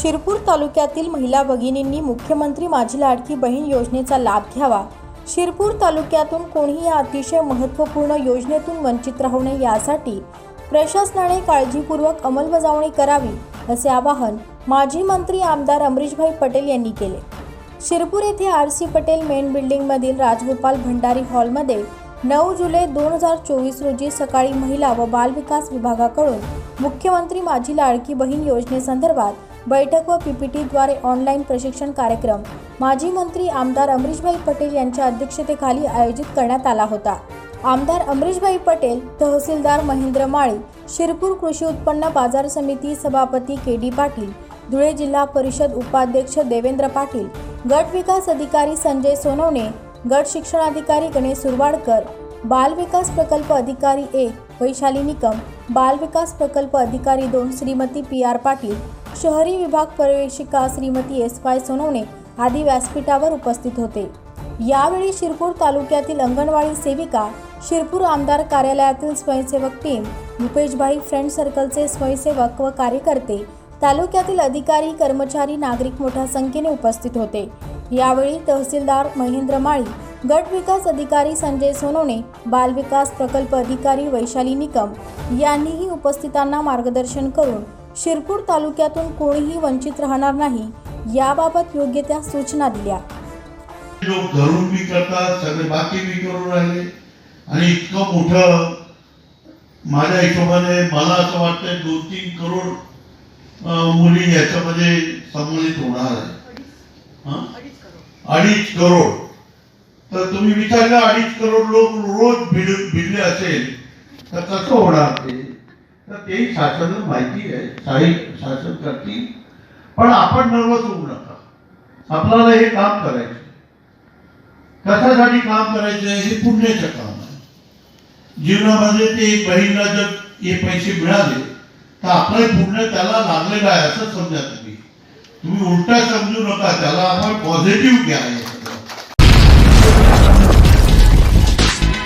शिरपूर तालुक्यातील महिला भगिनींनी मुख्यमंत्री माझी लाडकी बहीण योजनेचा लाभ घ्यावा. शिरपूर तालुक्यातून कोणीही या अतिशय महत्त्वपूर्ण योजनेतून वंचित राहू नये यासाठी प्रशासनाने काळजीपूर्वक अंमलबजावणी करावी असे आवाहन माजी मंत्री आमदार अमरीशभाई पटेल यांनी केले. शिरपूर येथे आर सी पटेल मेन बिल्डिंगमधील राजगोपाल भंडारी हॉलमध्ये नऊ जुलै दोन हजार चोवीस रोजी सकाळी महिला व बालविकास विभागाकडून मुख्यमंत्री माझी लाडकी बहीण योजनेसंदर्भात बैठक व पीपीटीद्वारे ऑनलाईन प्रशिक्षण कार्यक्रम. माजी मंत्री आमदार अमरीशभाई पटेल यांच्या अध्यक्षतेखाली आयोजित करण्यात आला होता. आमदार अमरीशभाई पटेल तहसीलदार महेंद्र माळी शिरपूर कृषी उत्पन्न बाजार समिती सभापती के डी पाटील धुळे जिल्हा परिषद उपाध्यक्ष देवेंद्र पाटील गट विकास अधिकारी संजय सोनवणे गट शिक्षणाधिकारी गणेश सुरवाडकर बाल विकास प्रकल्प अधिकारी एक वैशाली निकम बाल विकास प्रकल्प अधिकारी दोन श्रीमती पी. आर. पाटील शहरी विभाग पर्यवेक्षिका श्रीमती एस. वाय. सोनवणे आदी व्यासपीठावर उपस्थित होते. यावेळी शिरपूर तालुक्यातील अंगणवाडी सेविका शिरपूर आमदार कार्यालयातील स्वयंसेवक टीम भूपेशभाई फ्रेंड सर्कलचे स्वयंसेवक व कार्यकर्ते तालुक्यातील अधिकारी कर्मचारी नागरिक मोठ्या संख्येने उपस्थित होते. यावेळी तहसीलदार महेंद्र माळी गट विकास अधिकारी संजय सोनवणे बालविकास प्रकल्प अधिकारी वैशाली निकम यांनीही उपस्थितांना मार्गदर्शन करून शिरपूर तालुक्यातून कोणीही वंचित राहणार नाही याबाबत योग्य त्या सूचना दिल्या. लोक घरून बी करतात सगळे बाकी बी करून राहिले. आणि इतकं मोठं माझ्या हिशोबाने मला असं वाटतंय दोन तीन करोड मुली याच्यामध्ये संबंधित होणार आहे. हं? अडीच करोड. तर तुम्ही विचारलं अडीच करोड लोक रोज भिड भिडले असेल तर कसं होणार ते? तर ते शासन माहिती आहे शाही शासन करतील. पण आपण नर्वस होऊ नका. आपल्याला हे काम करायचं. कशासाठी काम करायचं हे पुण्याचं काम आहे. जीवनामध्ये ते बहिणीला जर हे पैसे मिळाले तर आपलं पुण्य त्याला लागलेलं आहे असं समजा तुम्ही. तुम्ही उलटा समजू नका त्याला आपण पॉझिटिव्ह घ्या.